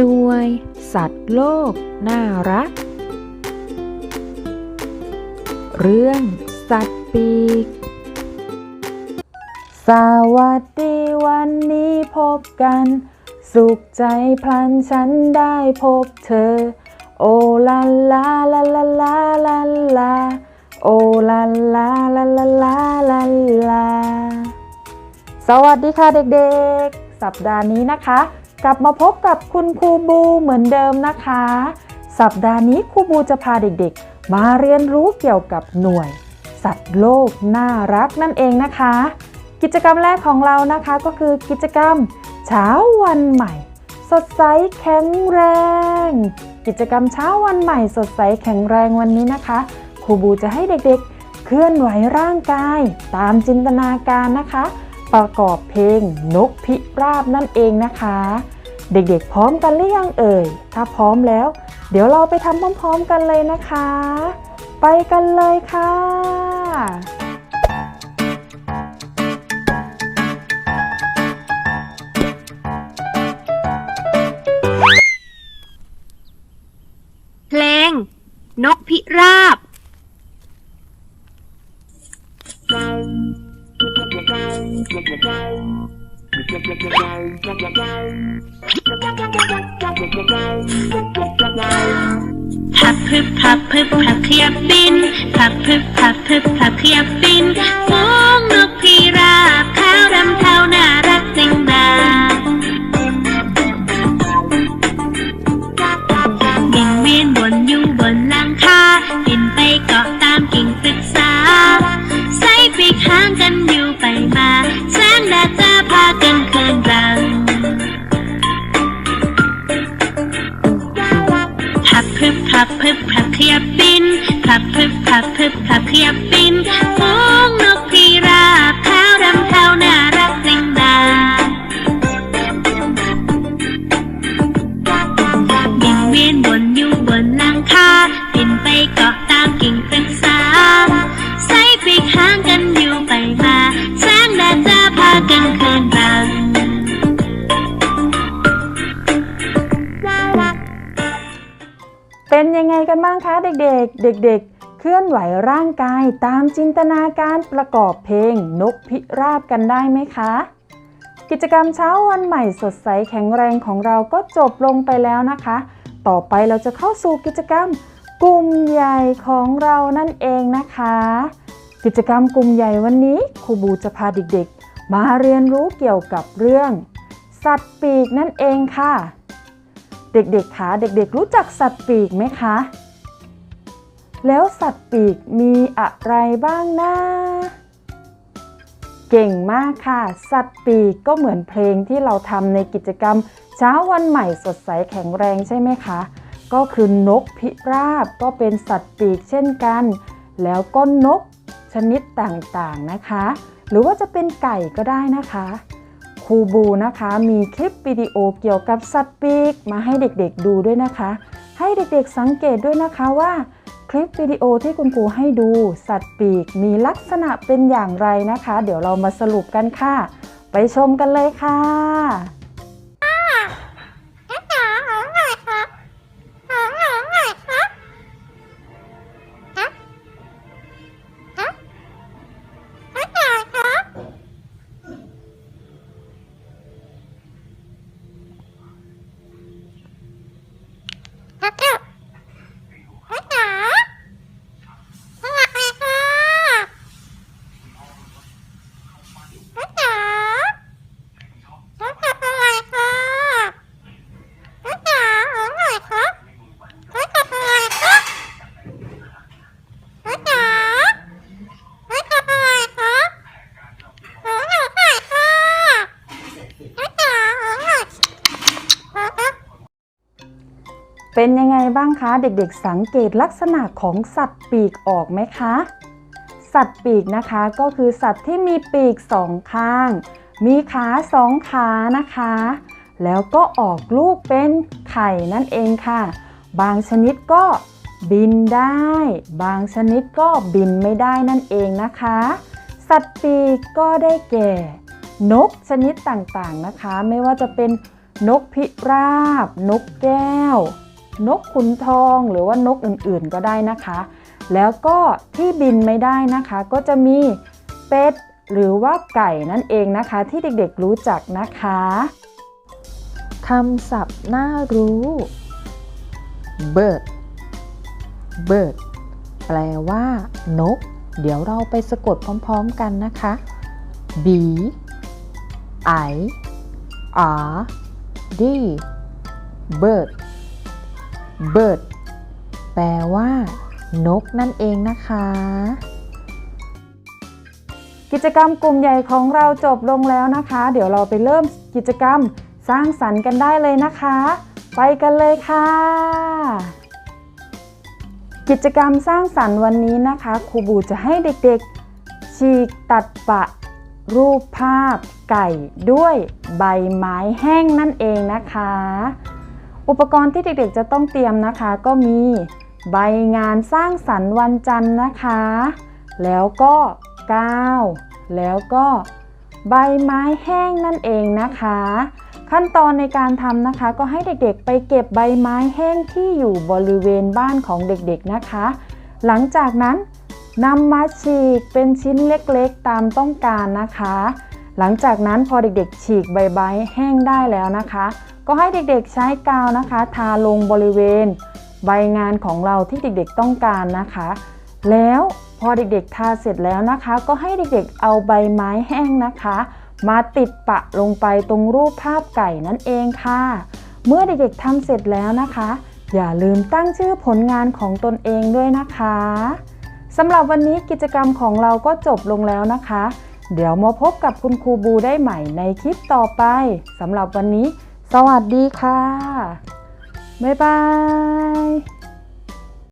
หน่วย สัตว์โลก น่ารัก เรื่องสัตว์ปีก สวัสดีวันนี้พบกัน สุขใจพลันฉันได้พบเธอ โอลาลาลาลาลาลาลาโอลาลาลาลาลาลาลาสวัสดีค่ะเด็กๆ สัปดาห์นี้นะคะ กลับมาพบกับคุณครูบูเหมือนเดิมนะคะ สัปดาห์นี้ครูบูจะพาเด็กๆ มาเรียนรู้เกี่ยวกับหน่วย สัตว์โลกน่ารักนั่นเองนะคะ กิจกรรมแรกของเรานะคะก็คือกิจกรรมเช้าวันใหม่ สดใสแข็งแรง กิจกรรมเช้าวันใหม่ สดใสแข็งแรงวันนี้นะคะ ครูบูจะให้เด็กๆ เคลื่อนไหวร่างกาย ตามจินตนาการนะคะ ประกอบเพลงนกพิราบนั่นเองนะคะ เด็กๆพร้อมกันหรือยังเอ่ย ถ้าพร้อมแล้ว เดี๋ยวเราไปทำพร้อมๆกันเลยนะคะ ไปกันเลยค่ะ พับพึบพับพึบพับขยับบิน พับพึบพับพึบพับขยับบินฝูงนกพิ ส่ปีกหางกันอยู่ไปมาแสงแดดจะพากันเคลื่อนรังพับพึบพับพึบพับขยับบินพับพึบพับพึบพับขยับบิน ยังไงกันบ้างคะเด็กๆ เด็กๆ เคลื่อนไหวร่างกายตามจินตนาการประกอบเพลงนกพิราบกันได้ไหมคะ กิจกรรมเช้าวันใหม่สดใสแข็งแรงของเราก็จบลงไปแล้วนะคะ ต่อไปเราจะเข้าสู่กิจกรรมกลุ่มใหญ่ของเรานั่นเองนะคะ กิจกรรมกลุ่มใหญ่วันนี้ครูบูจะพาเด็กๆ มาเรียนรู้เกี่ยวกับเรื่อง สัตว์ปีกนั่นเองค่ะ เด็กๆคะเด็กๆรู้จักสัตว์ปีกไหมคะ แล้วสัตว์ปีกมีอะไรบ้างนะ เก่งมากค่ะ สัตว์ปีกก็เหมือนเพลงที่เราทำในกิจกรรม เช้าวันใหม่สดใสแข็งแรงใช่ไหมคะ ก็คือนกพิราบก็เป็นสัตว์ปีกเช่นกัน แล้วก็นกชนิดต่างๆนะคะ หรือว่าจะเป็นไก่ก็ได้นะคะ รูบูนะคะ มีคลิปวิดีโอเกี่ยวกับสัตว์ปีกมาให้เด็กๆดูด้วยนะคะ ให้เด็กๆสังเกตด้วยนะคะว่าคลิปวิดีโอที่คุณครูให้ดูสัตว์ปีกมีลักษณะเป็นอย่างไรนะคะ เดี๋ยวเรามาสรุปกันค่ะ ไปชมกันเลยค่ะ บ้างคะเด็กๆสังเกตลักษณะของสัตว์ปีกออกไหมคะ สัตว์ปีกนะคะก็คือสัตว์ที่มีปีกสองข้าง มีขาสองขานะคะ แล้วก็ออกลูกเป็นไข่นั่นเองค่ะ บางชนิดก็บินได้ บางชนิดก็บินไม่ได้นั่นเองนะคะ สัตว์ปีกก็ได้แก่ นกชนิดต่างๆนะคะ ไม่ว่าจะเป็นนกพิราบ นกแก้ว นกขุนทองหรือว่านกอื่นๆก็ได้นะคะ แล้วก็ที่บินไม่ได้นะคะ ก็จะมีเป็ดหรือว่าไก่นั่นเองนะคะ ที่เด็กๆรู้จักนะคะคำศัพท์น่ารู้ bird bird แปลว่า นก เดี๋ยวเราไปสะกดพร้อมๆกันนะคะ b i r d bird bird แปลว่า นกนั่นเองนะคะ กิจกรรมกลุ่มใหญ่ของเราจบลงแล้วนะคะ เดี๋ยวเราไปเริ่มกิจกรรมสร้างสรรค์กันได้เลยนะคะ ไปกันเลยค่ะ กิจกรรมสร้างสรรค์วันนี้นะคะครูบูจะให้เด็กๆ ฉีกตัดปะ รูปภาพไก่ด้วยใบไม้แห้งนั่นเองนะคะ อุปกรณ์ที่เด็กๆจะต้องเตรียมนะคะ ก็มีใบงานสร้างสรรค์วันจันทร์นะคะ แล้วก็กาวแล้วก็ใบไม้แห้งนั่นเองนะคะ ขั้นตอนในการทำนะคะ ก็ให้เด็กๆ ไปเก็บใบไม้แห้งที่อยู่บริเวณบ้านของเด็กๆนะคะ หลังจากนั้นนำมาฉีกเป็นชิ้นเล็กๆตามต้องการนะคะ หลังจากนั้นพอเด็กๆ ฉีกใบไม้แห้งได้แล้วนะคะ ก็ให้เด็กๆใช้กาวนะคะ ทาลงบริเวณ ใบงานของเราที่เด็กๆต้องการนะคะ แล้วพอเด็กๆทาเสร็จแล้วนะคะ ก็ให้เด็กๆเอาใบไม้แห้งนะคะ มาติดปะลงไปตรงรูปภาพไก่นั่นเองค่ะ เมื่อเด็กๆทำเสร็จแล้วนะคะ อย่าลืมตั้งชื่อผลงานของตนเองด้วยนะคะสำหรับวันนี้กิจกรรมของเราก็จบลงแล้วนะคะ เดี๋ยวมาพบกับคุณครูบูได้ใหม่ในคลิปต่อไปสำหรับวันนี้ สวัสดีค่ะ บ๊ายบาย